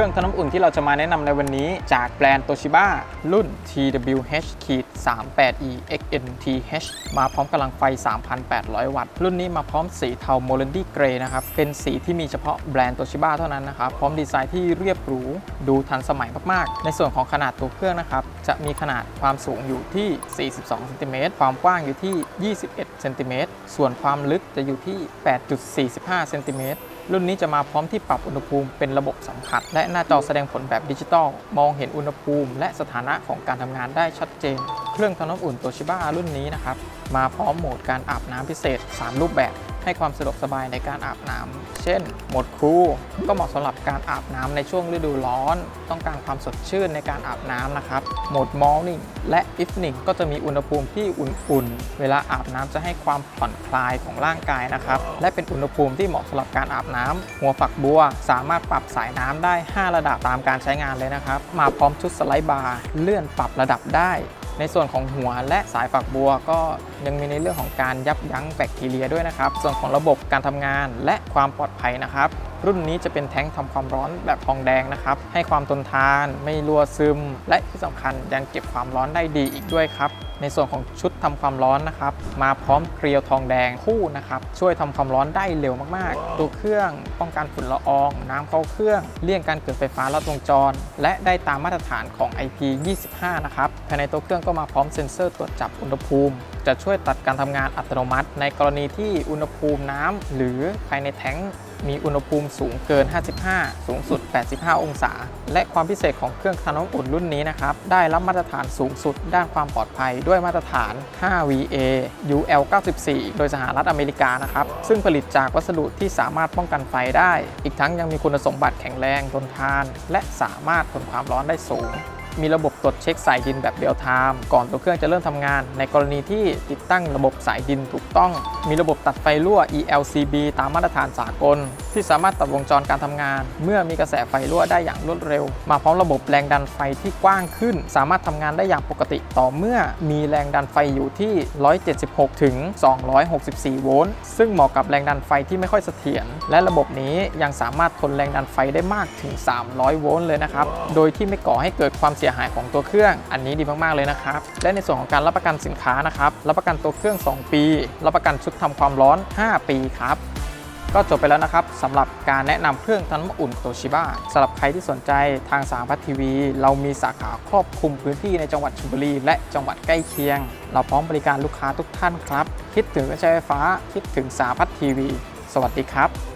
ครื่องทำน้ำอุ่นที่เราจะมาแนะนำในวันนี้จากแบรนด์ Toshiba รุ่น TWH-38E XNTH มาพร้อมกำลังไฟ 3,800 วัตต์ รุ่นนี้มาพร้อมสีเทา m o l a n d y Gray นะครับ เป็นสีที่มีเฉพาะแบรนด์ Toshiba เท่านั้นนะครับ พร้อมดีไซน์ที่เรียบหรู ดูทันสมัยมาก ๆ ในส่วนของขนาดตัวเครื่องนะครับ จะมีขนาดความสูงอยู่ที่ 42เซนติเมตรความกว้างอยู่ที่ 21เซนติเมตรส่วนความลึกจะอยู่ที่ 8.45เซนติเมตรรุ่นนี้จะมาพร้อมที่ปรับอุณหภูมิเป็นระบบสัมผัสและหน้าจอแสดงผลแบบดิจิตอลมองเห็นอุณหภูมิและสถานะของการทำงานได้ชัดเจน เครื่องทำน้ำอุ่นโตชิบ้ารุ่นนี้นะครับ มาพร้อมโหมดการอาบน้ำพิเศษ 3 รูปแบบ ให้ความสะดวกสบายในการอาบน้ำเช่นโหมดคูลก็เหมาะสำหรับการอาบน้ำในช่วงฤดูร้อน ต้องการความสดชื่นในการอาบน้ำนะครับ โหมด Morning และ Evening ก็จะมีอุณหภูมิที่อุ่นๆ เวลาอาบน้ำจะให้ความผ่อนคลายของร่างกายนะครับ และเป็นอุณหภูมิที่เหมาะสำหรับการอาบน้ำหัวฝักบัว สามารถปรับสายน้ำได้ 5 ระดับตามการใช้งานเลยนะครับ มาพร้อมชุดสไลด์บาร์เลื่อนปรับระดับได้ ในส่วนของหัวและสายฝักบัวก็ยังมีในเรื่องของการยับยั้งแบคทีเรียด้วยนะครับ ส่วนของระบบการทำงานและความปลอดภัยนะครับ รุ่นนี้จะเป็นแท้งทำความร้อนแบบทองแดงนะครับ ให้ความทนทาน ไม่รั่วซึม และที่สำคัญยังเก็บความร้อนได้ดีอีกด้วยครับ ในส่วนของชุดทำความร้อนนะครับ มาพร้อมเกลียวทองแดงคู่นะครับ ช่วยทำความร้อนได้เร็วมากๆ ตัวเครื่องป้องกันฝุ่นละออง น้ำเข้าเครื่อง เลี่ยงการเกิดไฟฟ้าลัดวงจร และได้ตามมาตรฐานของ IP25 นะครับ ภายในตัวเครื่องก็มาพร้อมเซ็นเซอร์ตรวจจับอุณหภูมิ จะช่วยตัดการทำงานอัตโนมัติ ในกรณีที่อุณหภูมิน้ำหรือภายในแท้งมีอุณหภูมิสูงเกิน 55 สูงสุด 85 องศา และความพิเศษของเครื่องทำน้ำอุ่นรุ่นนี้นะครับ ได้รับมาตรฐานสูงสุดด้านความปลอดภัยด้วยมาตรฐาน 5VA UL 94 โดยสหรัฐอเมริกานะครับ ซึ่งผลิตจากวัสดุที่สามารถป้องกันไฟได้ อีกทั้งยังมีคุณสมบัติแข็งแรงทนทาน และสามารถทนความร้อนได้สูง มีระบบตรวจเช็คสายดินแบบเรียลไทม์ก่อนตัวเครื่องจะเริ่มทำงาน ในกรณีที่ติดตั้งระบบสายดินถูกต้อง มีระบบตัดไฟรั่ว ELCB ตามมาตรฐานสากล ที่สามารถตัดวงจรการทำงาน เมื่อมีกระแสไฟรั่วได้อย่างรวดเร็ว มาพร้อมระบบแรงดันไฟที่กว้างขึ้น สามารถทำงานได้อย่างปกติต่อเมื่อมีแรงดันไฟอยู่ที่ 176 ถึง 264 โวลต์ซึ่งเหมาะกับแรงดันไฟที่ไม่ค่อยเสถียรและระบบนี้ยังสามารถทนแรงดันไฟได้มากถึง 300 โวลต์เลยนะครับโดยที่ไม่ก่อให้เกิดความเสียหายของตัวเครื่อง อันนี้ดีมากๆเลยนะครับ และในส่วนของการรับประกันสินค้านะครับ รับประกันตัวเครื่อง 2 ปี รับประกันชุดทำความร้อน 5 ปีครับก็จบไปแล้วนะครับสำหรับการแนะนำเครื่องทำน้ำอุ่นโตชิบ้าสำหรับใครที่สนใจทางสามพัททีวี เรามีสาขาครอบคลุมพื้นที่ในจังหวัดชลบุรี และจังหวัดใกล้เคียง เราพร้อมบริการลูกค้าทุกท่านครับ คิดถึงเครื่องใช้ไฟฟ้า คิดถึงสามพัททีวี สวัสดีครับ